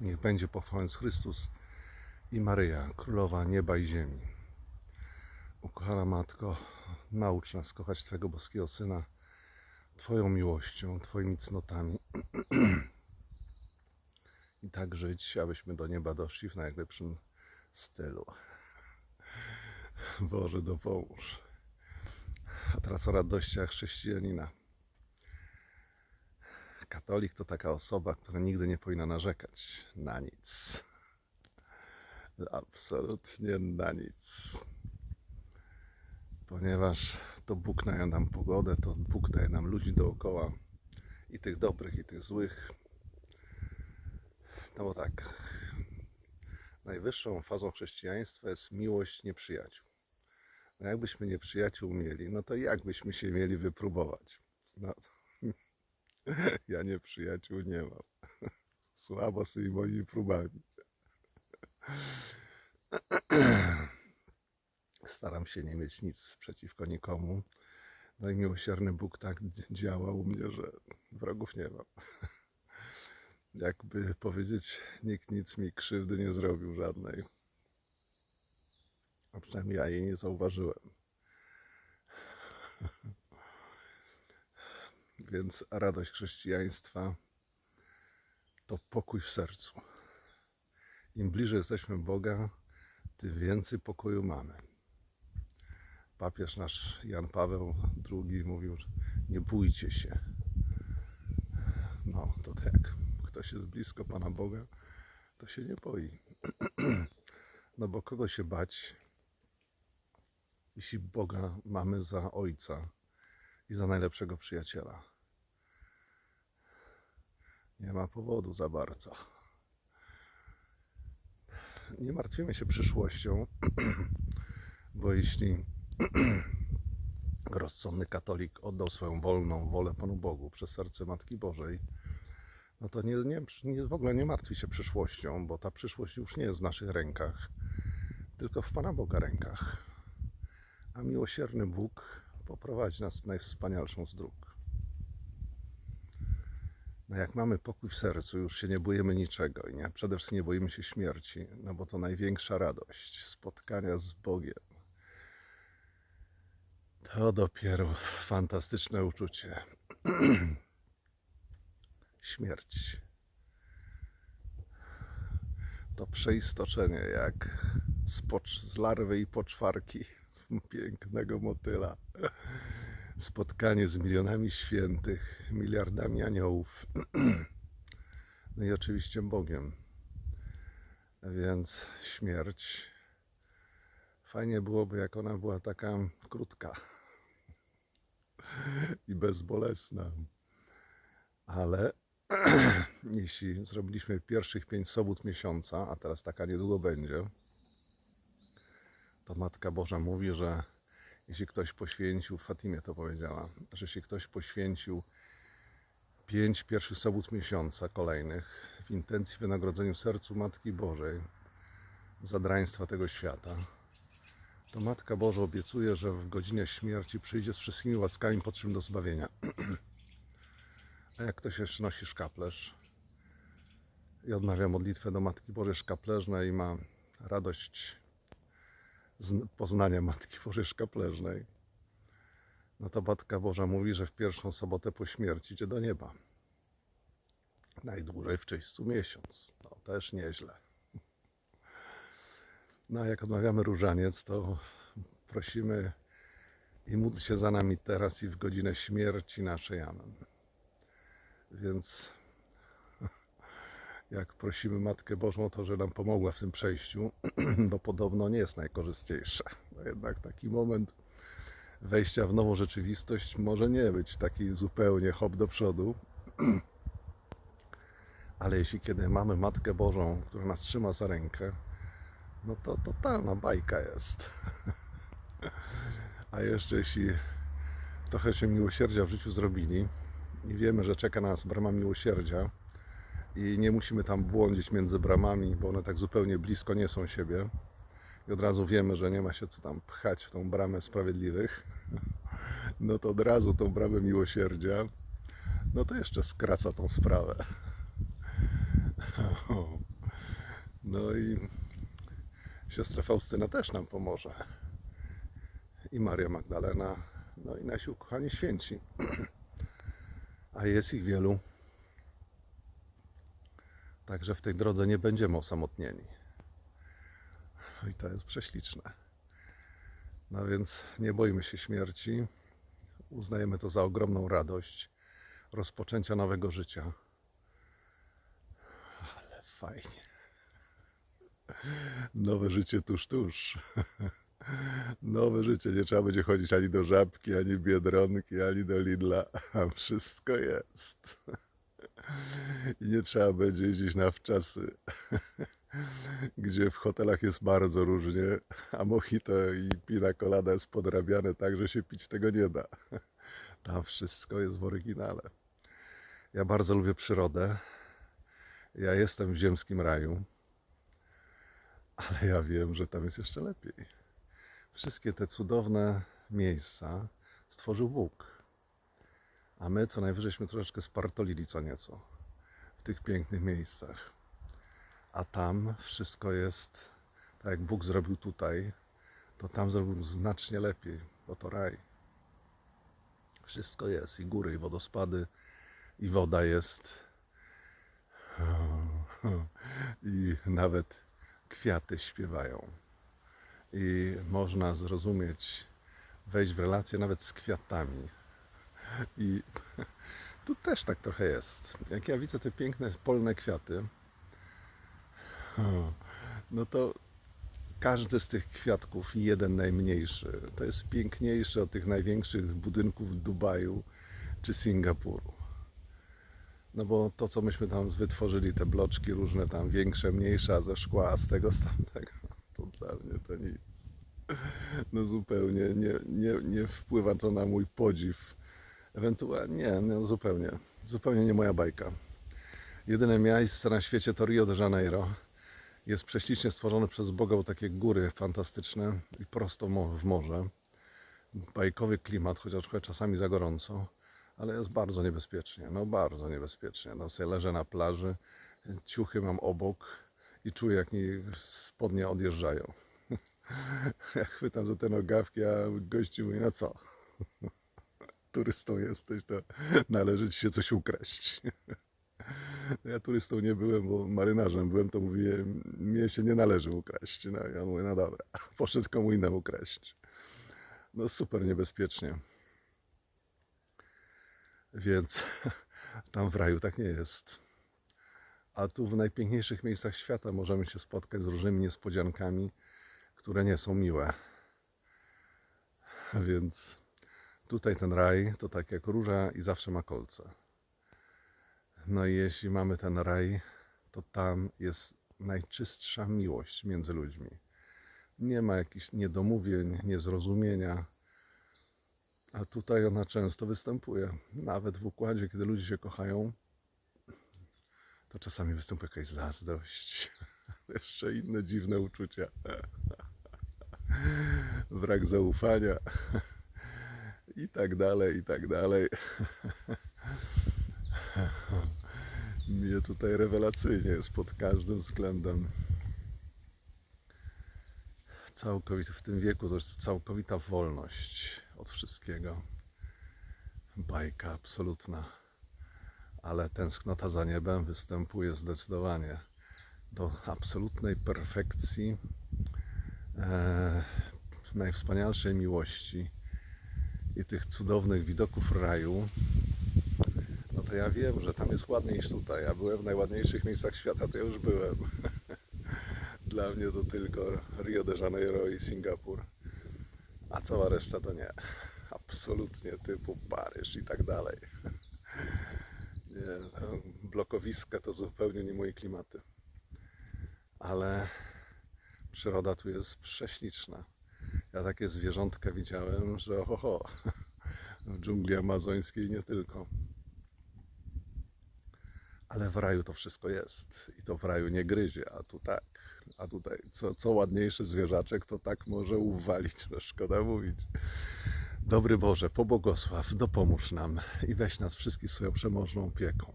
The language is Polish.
Niech będzie pochwalony Chrystus i Maryja, Królowa Nieba i Ziemi. Ukochana Matko, naucz nas kochać Twojego boskiego Syna Twoją miłością, Twoimi cnotami i tak żyć, abyśmy do nieba doszli w najlepszym stylu. Boże, dopomóż. A teraz o radościach chrześcijanina. Katolik to taka osoba, która nigdy nie powinna narzekać na nic. Absolutnie na nic. Ponieważ to Bóg daje nam pogodę, to Bóg daje nam ludzi dookoła i tych dobrych, i tych złych. No bo tak, najwyższą fazą chrześcijaństwa jest miłość nieprzyjaciół. No jakbyśmy nieprzyjaciół mieli, no to jak byśmy się mieli wypróbować? No, ja nieprzyjaciół nie mam. Słabo z tymi moimi próbami. Staram się nie mieć nic przeciwko nikomu. No i miłosierny Bóg tak działa u mnie, że wrogów nie mam. Jakby powiedzieć, nikt nic mi krzywdy nie zrobił żadnej. A przynajmniej ja jej nie zauważyłem. Więc radość chrześcijaństwa to pokój w sercu. Im bliżej jesteśmy Boga, tym więcej pokoju mamy. Papież nasz Jan Paweł II mówił, nie bójcie się. No, to tak ktoś jest blisko Pana Boga, to się nie boi. No bo kogo się bać, jeśli Boga mamy za Ojca i za najlepszego przyjaciela? Nie ma powodu za bardzo. Nie martwimy się przyszłością, bo jeśli rozsądny katolik oddał swoją wolną wolę Panu Bogu przez serce Matki Bożej, no to nie, nie, nie, w ogóle nie martwi się przyszłością, bo ta przyszłość już nie jest w naszych rękach, tylko w Pana Boga rękach. A miłosierny Bóg poprowadzi nas najwspanialszą z dróg. No jak mamy pokój w sercu, już się nie boimy niczego i nie, przede wszystkim nie boimy się śmierci, no bo to największa radość spotkania z Bogiem. To dopiero fantastyczne uczucie. Śmierć. To przeistoczenie jak z, z larwy i poczwarki pięknego motyla. Spotkanie z milionami świętych, miliardami aniołów. No i oczywiście Bogiem. Więc śmierć. Fajnie byłoby, jak ona była taka krótka i bezbolesna. Ale jeśli zrobiliśmy pierwszych pięć sobót miesiąca, a teraz taka niedługo będzie, to Matka Boża mówi, że jeśli ktoś poświęcił, Fatimie to powiedziała, że jeśli ktoś poświęcił pięć pierwszych sobót miesiąca kolejnych w intencji wynagrodzeniu sercu Matki Bożej za draństwa tego świata, to Matka Boża obiecuje, że w godzinie śmierci przyjdzie z wszystkimi łaskami potrzebnymi do zbawienia. A jak ktoś jeszcze nosi szkaplerz i odmawia modlitwę do Matki Bożej szkaplerznej i ma radość z poznania Matki Bożej szkaplerznej, no to Matka Boża mówi, że w pierwszą sobotę po śmierci idzie do nieba. Najdłużej w czyśćcu miesiąc. No też nieźle. No a jak odmawiamy różaniec, to prosimy i módl się za nami teraz i w godzinę śmierci naszej. Amen. Więc jak prosimy Matkę Bożą, to że nam pomogła w tym przejściu, bo podobno nie jest najkorzystniejsze. No jednak taki moment wejścia w nową rzeczywistość może nie być taki zupełnie hop do przodu. Ale jeśli kiedy mamy Matkę Bożą, która nas trzyma za rękę, no to totalna bajka jest. A jeszcze jeśli trochę się miłosierdzia w życiu zrobili i wiemy, że czeka nas brama miłosierdzia i nie musimy tam błądzić między bramami, bo one tak zupełnie blisko nie są siebie i od razu wiemy, że nie ma się co tam pchać w tą bramę sprawiedliwych, no to od razu tą bramę miłosierdzia, no to jeszcze skraca tą sprawę. No i siostra Faustyna też nam pomoże. I Maria Magdalena, no i nasi ukochani święci. A jest ich wielu. Także w tej drodze nie będziemy osamotnieni. I to jest prześliczne. No więc nie boimy się śmierci. Uznajemy to za ogromną radość rozpoczęcia nowego życia. Ale fajnie. Nowe życie tuż, tuż. Nowe życie. Nie trzeba będzie chodzić ani do żabki, ani biedronki, ani do Lidla. Wszystko jest. I nie trzeba będzie jeździć na wczasy, gdzie w hotelach jest bardzo różnie, a mojito i pina colada jest podrabiane tak, że się pić tego nie da. Tam wszystko jest w oryginale. Ja bardzo lubię przyrodę. Ja jestem w ziemskim raju, ale ja wiem, że tam jest jeszcze lepiej. Wszystkie te cudowne miejsca stworzył Bóg. A my co najwyżejśmy troszeczkę spartolili co nieco w tych pięknych miejscach. A tam wszystko jest tak jak Bóg zrobił tutaj, to tam zrobił znacznie lepiej, bo to raj. Wszystko jest i góry, i wodospady, i woda jest. I nawet kwiaty śpiewają. I można zrozumieć, wejść w relację nawet z kwiatami. I tu też tak trochę jest. Jak ja widzę te piękne polne kwiaty, no to każdy z tych kwiatków, jeden najmniejszy, to jest piękniejszy od tych największych budynków Dubaju czy Singapuru. No bo to, co myśmy tam wytworzyli, te bloczki różne tam, większe, mniejsze, a ze szkła, a z tego, z tamtego, to dla mnie to nic. No zupełnie nie, nie, nie wpływa to na mój podziw. Ewentualnie, nie, no zupełnie, zupełnie nie moja bajka. Jedyne miejsce na świecie to Rio de Janeiro. Jest prześlicznie stworzone przez Boga, bo takie góry fantastyczne i prosto w morze. Bajkowy klimat, chociaż czasami za gorąco, ale jest bardzo niebezpiecznie. No bardzo niebezpiecznie. No sobie leżę na plaży, ciuchy mam obok i czuję jak mi spodnie odjeżdżają. Ja chwytam za te nogawki, a gościu mówi, no co? Turystą jesteś, to należy ci się coś ukraść. Ja turystą nie byłem, bo marynarzem byłem, to mówię, mnie się nie należy ukraść. No ja mówię, no dobra, poszedł komu innemu kraść. No super niebezpiecznie. Więc tam w raju tak nie jest. A tu w najpiękniejszych miejscach świata możemy się spotkać z różnymi niespodziankami, które nie są miłe. Więc tutaj ten raj to tak jak róża i zawsze ma kolce. No i jeśli mamy ten raj, to tam jest najczystsza miłość między ludźmi. Nie ma jakichś niedomówień, niezrozumienia. A tutaj ona często występuje. Nawet w układzie, kiedy ludzie się kochają, to czasami występuje jakaś zazdrość. Jeszcze inne dziwne uczucia. Brak zaufania. I tak dalej, i tak dalej. Mnie tutaj rewelacyjnie jest pod każdym względem. Całkowity w tym wieku to jest całkowita wolność od wszystkiego. Bajka absolutna. Ale tęsknota za niebem występuje zdecydowanie do absolutnej perfekcji, e, najwspanialszej miłości i tych cudownych widoków raju. No to ja wiem, że tam jest ładniej niż tutaj. Ja byłem w najładniejszych miejscach świata, to ja już byłem. Dla mnie to tylko Rio de Janeiro i Singapur. A cała reszta to nie. Absolutnie typu Paryż i tak dalej. Nie, blokowiska to zupełnie nie moje klimaty. Ale przyroda tu jest prześliczna. Ja takie zwierzątka widziałem, że oho, w dżungli amazońskiej nie tylko. Ale w raju to wszystko jest. I to w raju nie gryzie, a tu tak. A tutaj co, co ładniejszy zwierzaczek, to tak może uwalić, że szkoda mówić. Dobry Boże, pobłogosław, dopomóż nam i weź nas wszystkich swoją przemożną opieką.